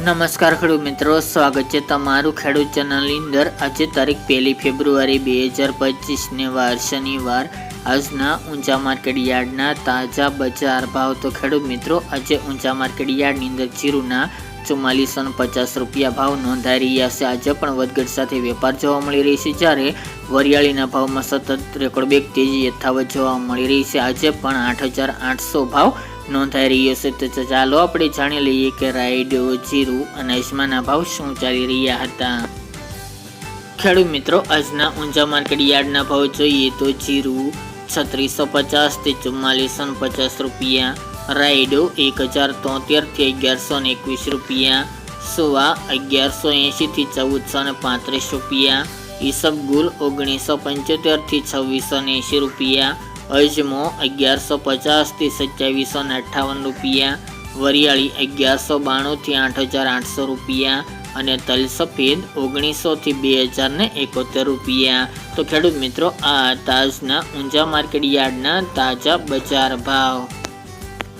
નમસ્કાર ખેડૂત મિત્રો, સ્વાગત છે તમારું ખેડૂત ચેનલની અંદર. આજે તારીખ પહેલી ફેબ્રુઆરી બે હજાર પચીસને વાર શનિવાર. આજના ઊંચા માર્કેટ યાર્ડના તાજા બજાર ભાવ. તો ખેડૂત મિત્રો, આજે ઊંચા માર્કેટ યાર્ડની અંદર જીરુના ચુમ્માલીસો પચાસ રૂપિયા ભાવ નોંધાઈ રહ્યા છે. આજે પણ વધઘટ સાથે વેપાર જોવા મળી રહી છે. જ્યારે વરિયાળીના ભાવમાં સતત રેકોર્ડ બેક તેજી યથાવત જોવા મળી રહી છે. આજે પણ આઠ હજાર આઠસો ભાવ નોંધાઈ રહ્યો છે તો ચાલો આપણે જાણી લઈએ કે રાયડો જીરું અને અજમાના ભાવ શું ચાલી રહ્યા હતા. ખેડૂત મિત્રો, આજના ઊંચા માર્કેટ યાર્ડના ભાવ જોઈએ તો જીરું છત્રીસો પચાસથી ચુમ્માલીસો પચાસ રૂપિયા રાયડો એક હજાર તોતેરથી અગિયારસો ને એકવીસ રૂપિયા, સુવા અગિયારસો એંશીથી ચૌદસો ને પાંત્રીસ રૂપિયા, ઈસબગુલ ઓગણીસો પંચોતેરથી છવ્વીસો ને એંશી રૂપિયા અજમો અગિયારસો પચાસથી સત્યાવીસો ને અઠ્ઠાવન રૂપિયા, વરિયાળી અગિયારસો બાણુંથી આઠ હજાર આઠસો રૂપિયા અને તલ સફેદ ઓગણીસોથી બે હજાર ને એકોતેર રૂપિયા. તો ખેડૂત મિત્રો, આ તાજના ઊંઝા માર્કેટ યાર્ડના તાજા બજાર ભાવ.